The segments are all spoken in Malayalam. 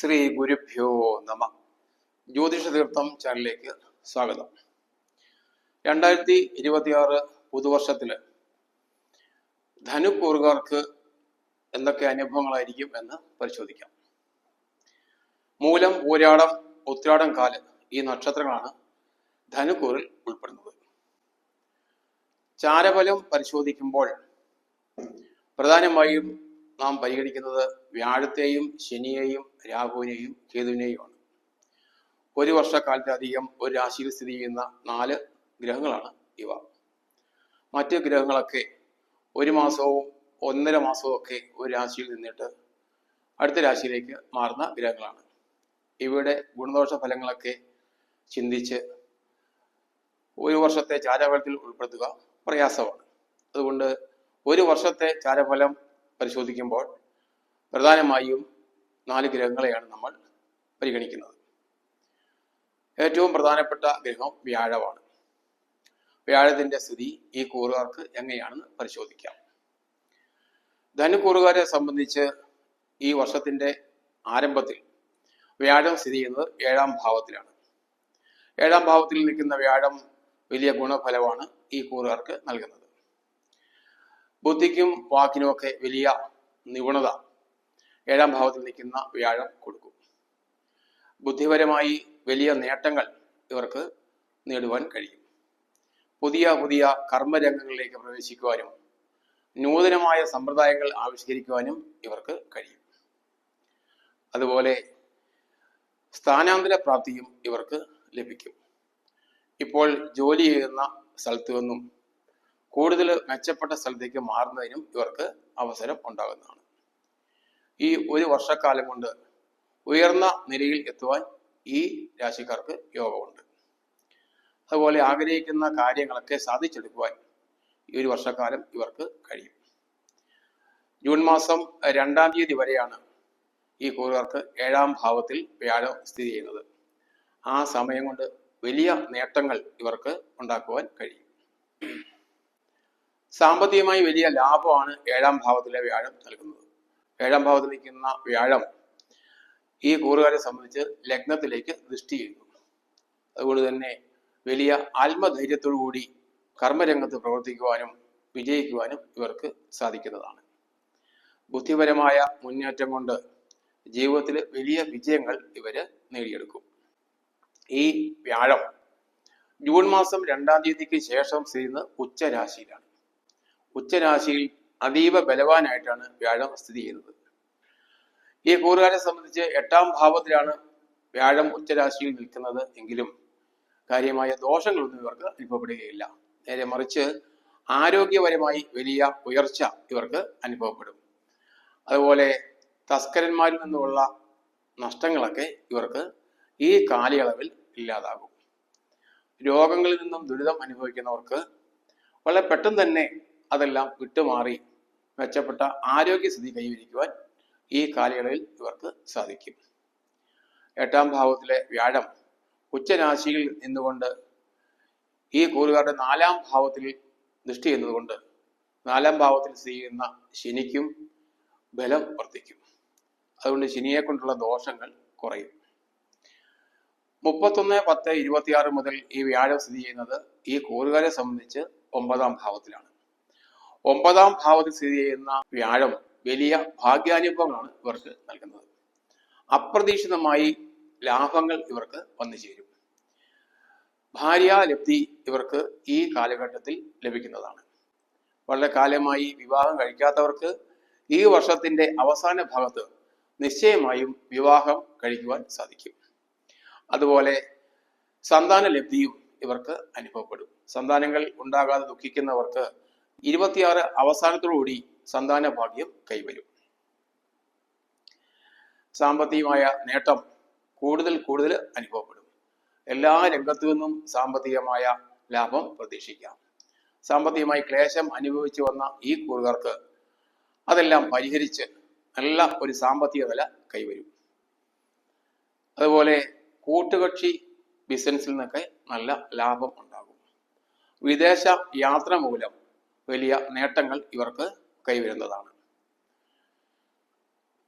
ശ്രീ ഗുരുഭ്യോ നമ. ജ്യോതിഷ തീർത്ഥം ചാനലിലേക്ക് സ്വാഗതം. രണ്ടായിരത്തി ഇരുപത്തിയാറ് പുതുവർഷത്തിൽ ധനുക്കൂറുകാർക്ക് എന്തൊക്കെ അനുഭവങ്ങളായിരിക്കും എന്ന് പരിശോധിക്കാം. മൂലം ഊരാടം ഉത്രാടം കാൽ ഈ നക്ഷത്രങ്ങളാണ് ധനുക്കൂറിൽ ഉൾപ്പെടുന്നത്. ചാരഫലം പരിശോധിക്കുമ്പോൾ പ്രധാനമായും നാം പരിഗണിക്കുന്നത് വ്യാഴത്തെയും ശനിയെയും രാഹുവിനെയും കേതുവിനെയുമാണ്. ഒരു വർഷക്കാലത്തധികം ഒരു രാശിയിൽ സ്ഥിതി ചെയ്യുന്ന നാല് ഗ്രഹങ്ങളാണ് ഇവ. മറ്റ് ഗ്രഹങ്ങളൊക്കെ ഒരു മാസവും ഒന്നര മാസവും ഒക്കെ ഒരു രാശിയിൽ നിന്നിട്ട് അടുത്ത രാശിയിലേക്ക് മാറുന്ന ഗ്രഹങ്ങളാണ്. ഇവയുടെ ഗുണദോഷ ഫലങ്ങളൊക്കെ ചിന്തിച്ച് ഒരു വർഷത്തെ ചാരഫലത്തിൽ ഉൾപ്പെടുത്തുക പ്രയാസമാണ്. അതുകൊണ്ട് ഒരു വർഷത്തെ ചാരഫലം പരിശോധിക്കുമ്പോൾ പ്രധാനമായും നാല് ഗ്രഹങ്ങളെയാണ് നമ്മൾ പരിഗണിക്കുന്നത്. ഏറ്റവും പ്രധാനപ്പെട്ട ഗ്രഹം വ്യാഴമാണ്. വ്യാഴത്തിന്റെ സ്ഥിതി ഈ കൂറുകാർക്ക് എങ്ങനെയാണെന്ന് പരിശോധിക്കാം. ധനുക്കൂറുകാരെ സംബന്ധിച്ച് ഈ വർഷത്തിന്റെ ആരംഭത്തിൽ വ്യാഴം സ്ഥിതി ചെയ്യുന്നത് ഏഴാം ഭാവത്തിലാണ്. ഏഴാം ഭാവത്തിൽ നിൽക്കുന്ന വ്യാഴം വലിയ ഗുണഫലമാണ് ഈ കൂറുകാർക്ക് നൽകുന്നത്. ബുദ്ധിക്കും വാക്കിനുമൊക്കെ വലിയ നിപുണത ഏഴാം ഭാവത്തിൽ നിൽക്കുന്ന വ്യാഴം കൊടുക്കും. ബുദ്ധിപരമായി വലിയ നേട്ടങ്ങൾ ഇവർക്ക് നേടുവാൻ കഴിയും. പുതിയ പുതിയ കർമ്മരംഗങ്ങളിലേക്ക് പ്രവേശിക്കുവാനും നൂതനമായ സമ്പ്രദായങ്ങൾ ആവിഷ്കരിക്കുവാനും ഇവർക്ക് കഴിയും. അതുപോലെ സ്ഥാനാന്തര പ്രാപ്തിയും ഇവർക്ക് ലഭിക്കും. ഇപ്പോൾ ജോലി ചെയ്യുന്ന സ്ഥലത്തു നിന്നും കൂടുതൽ മെച്ചപ്പെട്ട സ്ഥലത്തേക്ക് മാറുന്നതിനും ഇവർക്ക് അവസരം ഉണ്ടാകുന്നതാണ്. ഈ ഒരു വർഷക്കാലം കൊണ്ട് ഉയർന്ന നിലയിൽ എത്തുവാൻ ഈ രാശിക്കാർക്ക് യോഗമുണ്ട്. അതുപോലെ ആഗ്രഹിക്കുന്ന കാര്യങ്ങളൊക്കെ സാധിച്ചെടുക്കുവാൻ ഈ ഒരു വർഷക്കാലം ഇവർക്ക് കഴിയും. ജൂൺ മാസം രണ്ടാം തീയതി വരെയാണ് ഈ കൂറുകാർക്ക് ഏഴാം ഭാവത്തിൽ വ്യാഴം സ്ഥിതി ചെയ്യുന്നത്. ആ സമയം കൊണ്ട് വലിയ നേട്ടങ്ങൾ ഇവർക്ക് ഉണ്ടാക്കുവാൻ കഴിയും. സാമ്പത്തികമായി വലിയ ലാഭമാണ് ഏഴാം ഭാവത്തിലെ വ്യാഴം നൽകുന്നത്. ഏഴാം ഭാവത്തിൽ നിൽക്കുന്ന വ്യാഴം ഈ കൂറുകാരെ സംബന്ധിച്ച് ലഗ്നത്തിലേക്ക് ദൃഷ്ടി ചെയ്യുന്നു. അതുകൊണ്ട് തന്നെ വലിയ ആത്മധൈര്യത്തോടു കൂടി കർമ്മരംഗത്ത് പ്രവർത്തിക്കുവാനും വിജയിക്കുവാനും ഇവർക്ക് സാധിക്കുന്നതാണ്. ബുദ്ധിപരമായ മുന്നേറ്റം കൊണ്ട് ജീവിതത്തിൽ വലിയ വിജയങ്ങൾ ഇവർ നേടിയെടുക്കും. ഈ വ്യാഴം ജൂൺ മാസം രണ്ടാം തീയതിക്ക് ശേഷം സ്ഥിതി ഉച്ചരാശിയിലാണ്. ഉച്ചരാശിയിൽ അതീവ ബലവാനായിട്ടാണ് വ്യാഴം സ്ഥിതി ചെയ്യുന്നത്. ഈ കൂറുകാരെ സംബന്ധിച്ച് എട്ടാം ഭാവത്തിലാണ് വ്യാഴം ഉച്ചരാശിയിൽ നിൽക്കുന്നത് എങ്കിലും കാര്യമായ ദോഷങ്ങളൊന്നും ഇവർക്ക് അനുഭവപ്പെടുകയില്ല. നേരെ മറിച്ച് ആരോഗ്യപരമായി വലിയ ഉയർച്ച ഇവർക്ക് അനുഭവപ്പെടും. അതുപോലെ തസ്കരന്മാരിൽ നിന്നുള്ള നഷ്ടങ്ങളൊക്കെ ഇവർക്ക് ഈ കാലയളവിൽ ഇല്ലാതാകും. രോഗങ്ങളിൽ നിന്നും ദുരിതം അനുഭവിക്കുന്നവർക്ക് വളരെ പെട്ടെന്ന് തന്നെ അതെല്ലാം വിട്ടുമാറി മെച്ചപ്പെട്ട ആരോഗ്യസ്ഥിതി കൈവരിക്കുവാൻ ഈ കാലയളവിൽ ഇവർക്ക് സാധിക്കും. എട്ടാം ഭാവത്തിലെ വ്യാഴം ഉച്ചരാശിയിൽ നിന്നുകൊണ്ട് ഈ കൂറുകാരുടെ നാലാം ഭാവത്തിൽ ദൃഷ്ടി ചെയ്യുന്നതുകൊണ്ട് നാലാം ഭാവത്തിൽ സ്ഥിതി ചെയ്യുന്ന ശനിക്കും ബലം വർദ്ധിക്കും. അതുകൊണ്ട് ശനിയെ കൊണ്ടുള്ള ദോഷങ്ങൾ കുറയും. മുപ്പത്തൊന്ന് പത്ത് ഇരുപത്തിയാറ് മുതൽ ഈ വ്യാഴം സ്ഥിതി ചെയ്യുന്നത് ഈ കൂറുകാരെ സംബന്ധിച്ച് ഒമ്പതാം ഭാവത്തിലാണ്. ഒമ്പതാം ഭാവത്തിൽ സ്ഥിതി ചെയ്യുന്ന വ്യാഴം വലിയ ഭാഗ്യാനുഭവമാണ് ഇവർക്ക് നൽകുന്നത്. അപ്രതീക്ഷിതമായി ലാഭങ്ങൾ ഇവർക്ക് വന്നു ചേരും. ഭാര്യാലബ്ധി ഇവർക്ക് ഈ കാലഘട്ടത്തിൽ ലഭിക്കുന്നതാണ്. വളരെ കാലമായി വിവാഹം കഴിക്കാത്തവർക്ക് ഈ വർഷത്തിന്റെ അവസാന ഭാഗത്ത് നിശ്ചയമായും വിവാഹം കഴിക്കുവാൻ സാധിക്കും. അതുപോലെ സന്താന ലബ്ധിയും ഇവർക്ക് അനുഭവപ്പെടും. സന്താനങ്ങൾ ഉണ്ടാകാതെ ദുഃഖിക്കുന്നവർക്ക് ഇരുപത്തിയാറ് അവസാനത്തോടുകൂടി സന്താന ഭാഗ്യം കൈവരും. സാമ്പത്തികമായ നേട്ടം കൂടുതൽ കൂടുതൽ അനുഭവപ്പെടും. എല്ലാ രംഗത്തു നിന്നും സാമ്പത്തികമായ ലാഭം പ്രതീക്ഷിക്കാം. സാമ്പത്തികമായി ക്ലേശം അനുഭവിച്ചു വന്ന ഈ കൂറുകാർക്ക് അതെല്ലാം പരിഹരിച്ച് നല്ല ഒരു സാമ്പത്തിക നില കൈവരും. അതുപോലെ കൂട്ടുകക്ഷി ബിസിനസ്സിൽ നിന്നൊക്കെ നല്ല ലാഭം ഉണ്ടാകും. വിദേശ യാത്ര മൂലം വലിയ നേട്ടങ്ങൾ ഇവർക്ക് കൈവരുന്നതാണ്.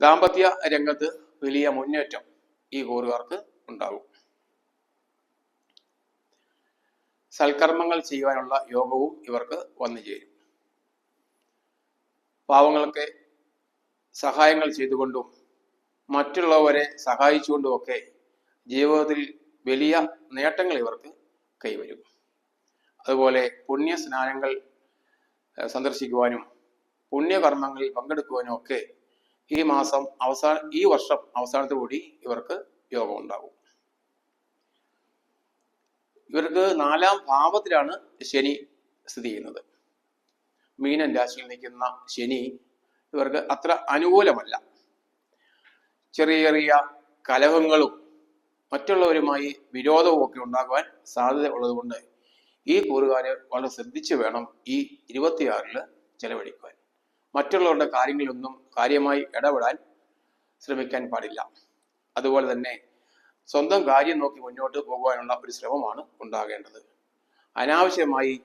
ദാമ്പത്യ രംഗത്ത് വലിയ മുന്നേറ്റം ഈ കൂറുകാർക്ക് ഉണ്ടാകും. സൽക്കർമ്മങ്ങൾ ചെയ്യുവാനുള്ള യോഗവും ഇവർക്ക് വന്നു ചേരും. പാവങ്ങൾക്ക് സഹായങ്ങൾ ചെയ്തുകൊണ്ടും മറ്റുള്ളവരെ സഹായിച്ചുകൊണ്ടുമൊക്കെ ജീവിതത്തിൽ വലിയ നേട്ടങ്ങൾ ഇവർക്ക് കൈവരും. അതുപോലെ പുണ്യ സ്നാനങ്ങൾ സന്ദർശിക്കുവാനും പുണ്യകർമ്മങ്ങളിൽ പങ്കെടുക്കുവാനും ഒക്കെ ഈ മാസം അവസാന ഈ വർഷം അവസാനത്തോടുകൂടി ഇവർക്ക് യോഗം ഉണ്ടാകും ഇവർക്ക് നാലാം ഭാവത്തിലാണ് ശനി സ്ഥിതി ചെയ്യുന്നത്. മീനൻ രാശിയിൽ നിൽക്കുന്ന ശനി ഇവർക്ക് അത്ര അനുകൂലമല്ല. ചെറിയ ചെറിയ കലഹങ്ങളും മറ്റുള്ളവരുമായി വിരോധവും ഒക്കെ ഉണ്ടാകുവാൻ സാധ്യത ഉള്ളതുകൊണ്ട് ഈ കൂറുകാര് വളരെ ശ്രദ്ധിച്ച് വേണം ഈ ഇരുപത്തിയാറിൽ ചെലവഴിക്കുവാൻ. മറ്റുള്ളവരുടെ കാര്യങ്ങളിലൊന്നും കാര്യമായി ഇടപെടാൻ ശ്രമിക്കാൻ പാടില്ല. അതുപോലെ തന്നെ സ്വന്തം കാര്യം നോക്കി മുന്നോട്ട് പോകുവാനുള്ള ഒരു ശ്രമമാണ് ഉണ്ടാകേണ്ടത്. അനാവശ്യമായി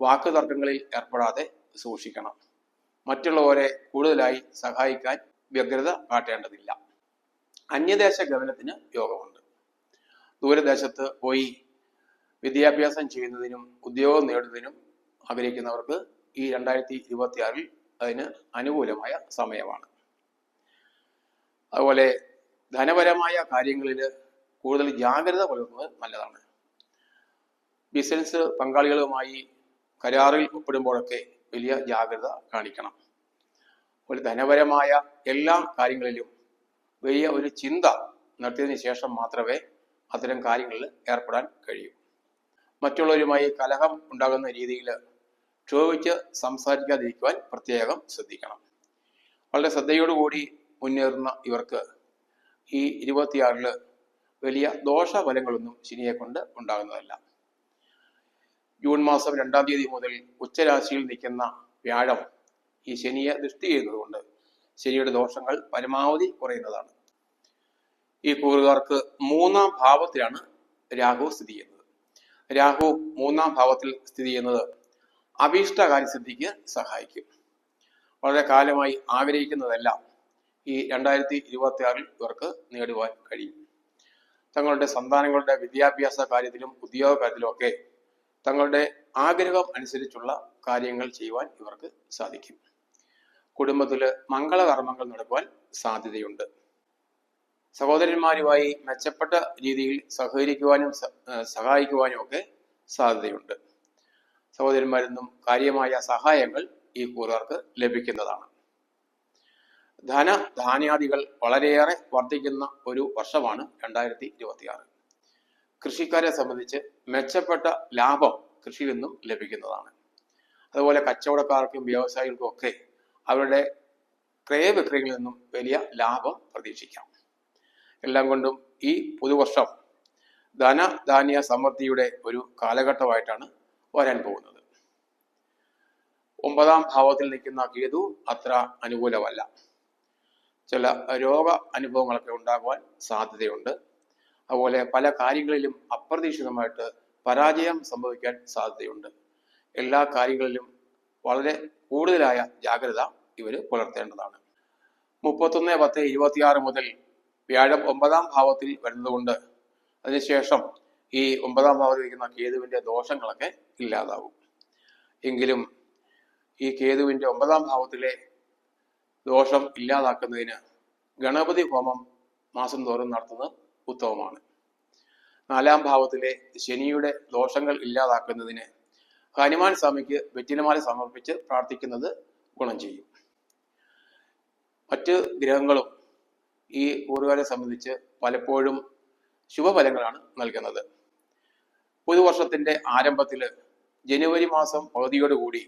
വാക്കുതർക്കങ്ങളിൽ ഏർപ്പെടാതെ സൂക്ഷിക്കണം. മറ്റുള്ളവരെ കൂടുതലായി സഹായിക്കാൻ വ്യഗ്രത കാട്ടേണ്ടതില്ല. അന്യദേശ ഗമനത്തിന് യോഗമുണ്ട്. ദൂരദേശത്ത് പോയി വിദ്യാഭ്യാസം ചെയ്യുന്നതിനും ഉദ്യോഗം നേടുന്നതിനും ആഗ്രഹിക്കുന്നവർക്ക് ഈ രണ്ടായിരത്തി ഇരുപത്തി ആറിൽ അതിന് അനുകൂലമായ സമയമാണ്. അതുപോലെ ധനപരമായ കാര്യങ്ങളിൽ കൂടുതൽ ജാഗ്രത പുലർത്തുന്നത് നല്ലതാണ്. ബിസിനസ് പങ്കാളികളുമായി കരാറിൽ ഒപ്പിടുമ്പോഴൊക്കെ വലിയ ജാഗ്രത കാണിക്കണം. അതുപോലെ ധനപരമായ എല്ലാ കാര്യങ്ങളിലും വലിയ ഒരു ചിന്ത നടത്തിയതിനു ശേഷം മാത്രമേ അത്തരം കാര്യങ്ങളിൽ ഏർപ്പെടാൻ കഴിയൂ. മറ്റുള്ളവരുമായി കലഹം ഉണ്ടാകുന്ന രീതിയിൽ ക്ഷോഭിച്ച് സംസാരിക്കാതിരിക്കുവാൻ പ്രത്യേകം ശ്രദ്ധിക്കണം. വളരെ ശ്രദ്ധയോടുകൂടി മുന്നേറുന്ന ഇവർക്ക് ഈ ഇരുപത്തിയാറിൽ വലിയ ദോഷഫലങ്ങളൊന്നും ശനിയെ കൊണ്ട് ഉണ്ടാകുന്നതല്ല. ജൂൺ മാസം രണ്ടാം തീയതി മുതൽ ഉച്ചരാശിയിൽ നിൽക്കുന്ന വ്യാഴം ഈ ശനിയെ ദൃഷ്ടി ചെയ്യുന്നതുകൊണ്ട് ശനിയുടെ ദോഷങ്ങൾ പരമാവധി കുറയുന്നതാണ്. ഈ കൂറുകാർക്ക് മൂന്നാം ഭാവത്തിലാണ് രാഹു സ്ഥിതി ചെയ്യുന്നത്. രാഹു മൂന്നാം ഭാവത്തിൽ സ്ഥിതി ചെയ്യുന്നത് അഭീഷ്ട കാര്യസിദ്ധിക്ക് സഹായിക്കും. വളരെ കാലമായി ആഗ്രഹിക്കുന്നതെല്ലാം ഈ രണ്ടായിരത്തി ഇരുപത്തി ആറിൽ ഇവർക്ക് നേടുവാൻ കഴിയും. തങ്ങളുടെ സന്താനങ്ങളുടെ വിദ്യാഭ്യാസ കാര്യത്തിലും ഉദ്യോഗ കാര്യത്തിലും ഒക്കെ തങ്ങളുടെ ആഗ്രഹം അനുസരിച്ചുള്ള കാര്യങ്ങൾ ചെയ്യുവാൻ ഇവർക്ക് സാധിക്കും. കുടുംബത്തിൽ മംഗളകർമ്മങ്ങൾ നടക്കുവാൻ സാധ്യതയുണ്ട്. സഹോദരന്മാരുമായി മെച്ചപ്പെട്ട രീതിയിൽ സഹകരിക്കുവാനും സഹായിക്കുവാനും ഒക്കെ സാധ്യതയുണ്ട്. സഹോദരന്മാരിൽ നിന്നും കാര്യമായ സഹായങ്ങൾ ഈ കൂറുകാർക്ക് ലഭിക്കുന്നതാണ്. ധന ധാന്യാദികൾ വളരെയേറെ വർദ്ധിക്കുന്ന ഒരു വർഷമാണ് രണ്ടായിരത്തി ഇരുപത്തിയാറ് കൃഷിക്കാരെ സംബന്ധിച്ച് മെച്ചപ്പെട്ട ലാഭം കൃഷിയിൽ നിന്നും ലഭിക്കുന്നതാണ്. അതുപോലെ കച്ചവടക്കാർക്കും വ്യവസായികൾക്കും ഒക്കെ അവരുടെ ക്രയവിക്രയങ്ങളിൽ നിന്നും വലിയ ലാഭം പ്രതീക്ഷിക്കാം. എല്ലാം കൊണ്ടും ഈ പുതുവർഷം ധന ധനധാന്യ സമൃദ്ധിയുടെ ഒരു കാലഘട്ടമായിട്ടാണ് വരാൻ പോകുന്നത്. ഒമ്പതാം ഭാവത്തിൽ നിൽക്കുന്ന കേതു അത്ര അനുകൂലമല്ല. ചില രോഗ അനുഭവങ്ങളൊക്കെ ഉണ്ടാകുവാൻ സാധ്യതയുണ്ട്. അതുപോലെ പല കാര്യങ്ങളിലും അപ്രതീക്ഷിതമായിട്ട് പരാജയം സംഭവിക്കാൻ സാധ്യതയുണ്ട്. എല്ലാ കാര്യങ്ങളിലും വളരെ കൂടുതലായ ജാഗ്രത ഇവർ പുലർത്തേണ്ടതാണ്. മുപ്പത്തൊന്ന് പത്ത് ഇരുപത്തിയാറ് മുതൽ വ്യാഴം ഒമ്പതാം ഭാവത്തിൽ വരുന്നതുകൊണ്ട് അതിനുശേഷം ഈ ഒമ്പതാം ഭാവത്തിൽ ഇരിക്കുന്ന കേതുവിന്റെ ദോഷങ്ങളൊക്കെ ഇല്ലാതാവും. എങ്കിലും ഈ കേതുവിന്റെ ഒമ്പതാം ഭാവത്തിലെ ദോഷം ഇല്ലാതാക്കുന്നതിന് ഗണപതി ഹോമം മാസം തോറും നടത്തുന്നത് ഉത്തമമാണ്. നാലാം ഭാവത്തിലെ ശനിയുടെ ദോഷങ്ങൾ ഇല്ലാതാക്കുന്നതിന് ഹനുമാൻ സ്വാമിക്ക് വെറ്റിലമാല സമർപ്പിച്ച് പ്രാർത്ഥിക്കുന്നത് ഗുണം ചെയ്യും. മറ്റ് ഗ്രഹങ്ങളും ഈ കൂറുകാരെ സംബന്ധിച്ച് പലപ്പോഴും ശുഭഫലങ്ങളാണ് നൽകുന്നത്. പുതുവർഷത്തിന്റെ ആരംഭത്തിൽ ജനുവരി മാസം പകുതിയോടുകൂടി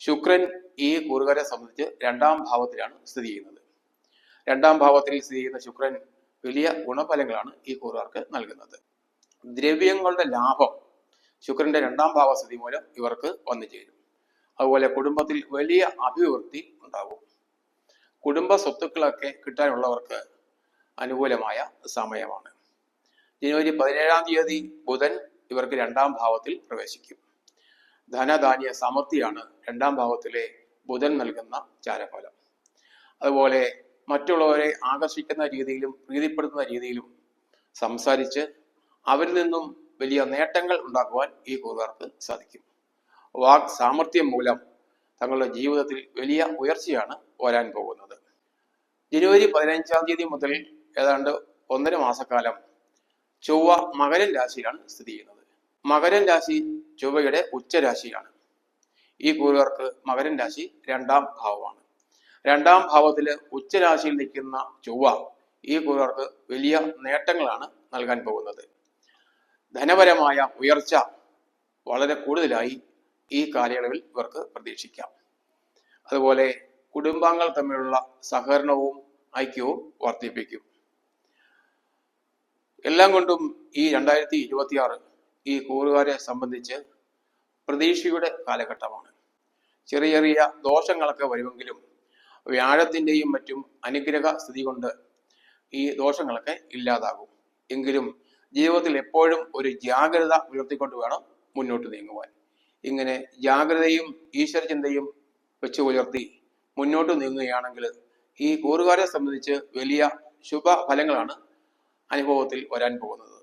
ശുക്രൻ ഈ കൂറുകാരെ സംബന്ധിച്ച് രണ്ടാം ഭാവത്തിലാണ് സ്ഥിതി ചെയ്യുന്നത്. രണ്ടാം ഭാവത്തിൽ സ്ഥിതി ചെയ്യുന്ന ശുക്രൻ വലിയ ഗുണഫലങ്ങളാണ് ഈ കൂറുകാർക്ക് നൽകുന്നത്. ദ്രവ്യങ്ങളുടെ ലാഭം ശുക്രന്റെ രണ്ടാം ഭാവസ്ഥിതി മൂലം ഇവർക്ക് വന്നു ചേരും. അതുപോലെ കുടുംബത്തിൽ വലിയ അഭിവൃദ്ധി ഉണ്ടാകും കുടുംബ സ്വത്തുക്കളൊക്കെ കിട്ടാനുള്ളവർക്ക് അനുകൂലമായ സമയമാണ്. ജനുവരി പതിനേഴാം തീയതി ബുധൻ ഇവർക്ക് രണ്ടാം ഭാവത്തിൽ പ്രവേശിക്കും. ധനധാന്യ സമൃദ്ധിയാണ് രണ്ടാം ഭാവത്തിലെ ബുധൻ നൽകുന്ന ചാരഫലം. അതുപോലെ മറ്റുള്ളവരെ ആകർഷിക്കുന്ന രീതിയിലും പ്രീതിപ്പെടുത്തുന്ന രീതിയിലും സംസാരിച്ച് അവരിൽ നിന്നും വലിയ നേട്ടങ്ങൾ ഉണ്ടാക്കുവാൻ ഈ കൂറുകാർക്ക് സാധിക്കും. വാക് സാമർഥ്യം മൂലം തങ്ങളുടെ ജീവിതത്തിൽ വലിയ ഉയർച്ചയാണ് വരാൻ പോകുന്നത്. ജനുവരി പതിനഞ്ചാം തീയതി മുതൽ ഏതാണ്ട് ഒന്നര മാസക്കാലം ചൊവ്വ മകരൻ രാശിയിലാണ് സ്ഥിതി ചെയ്യുന്നത്. മകരൻ രാശി ചൊവ്വയുടെ ഉച്ചരാശിയാണ് ഈ കൂറുകാർക്ക് മകരൻ രാശി രണ്ടാം ഭാവമാണ്. രണ്ടാം ഭാവത്തിൽ ഉച്ചരാശിയിൽ നിൽക്കുന്ന ചൊവ്വ ഈ കൂറുകാർക്ക് വലിയ നേട്ടങ്ങളാണ് നൽകാൻ പോകുന്നത്. ധനപരമായ ഉയർച്ച വളരെ കൂടുതലായി ഈ കാലയളവിൽ ഇവർക്ക് പ്രതീക്ഷിക്കാം. അതുപോലെ കുടുംബാംഗങ്ങൾ തമ്മിലുള്ള സഹകരണവും ഐക്യവും വർദ്ധിപ്പിക്കും. എല്ലാം കൊണ്ടും ഈ രണ്ടായിരത്തി ഇരുപത്തിയാറ് ഈ കൂറുകാരെ സംബന്ധിച്ച് പ്രതീക്ഷയുടെ കാലഘട്ടമാണ്. ചെറിയ ചെറിയ ദോഷങ്ങളൊക്കെ വരുമെങ്കിലും വ്യാഴത്തിന്റെയും മറ്റും അനുഗ്രഹ സ്ഥിതി കൊണ്ട് ഈ ദോഷങ്ങളൊക്കെ ഇല്ലാതാകും. എങ്കിലും ജീവിതത്തിൽ എപ്പോഴും ഒരു ജാഗ്രത പുലർത്തിക്കൊണ്ട് വേണം മുന്നോട്ട് നീങ്ങുവാൻ. ഇങ്ങനെ ജാഗ്രതയും ഈശ്വരചിന്തയും വെച്ചു പുലർത്തി മുന്നോട്ട് നീങ്ങുകയാണെങ്കിൽ ഈ കൂറുകാരെ സംബന്ധിച്ച് വലിയ ശുഭ ഫലങ്ങളാണ് അനുഭവത്തിൽ വരാൻ പോകുന്നത്.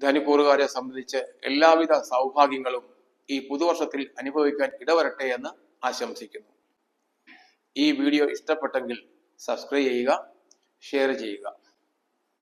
ധനുക്കൂറുകാരെ സംബന്ധിച്ച് എല്ലാവിധ സൗഭാഗ്യങ്ങളും ഈ പുതുവർഷത്തിൽ അനുഭവിക്കാൻ ഇടവരട്ടെ എന്ന് ആശംസിക്കുന്നു. ഈ വീഡിയോ ഇഷ്ടപ്പെട്ടെങ്കിൽ സബ്സ്ക്രൈബ് ചെയ്യുക ഷെയർ ചെയ്യുക.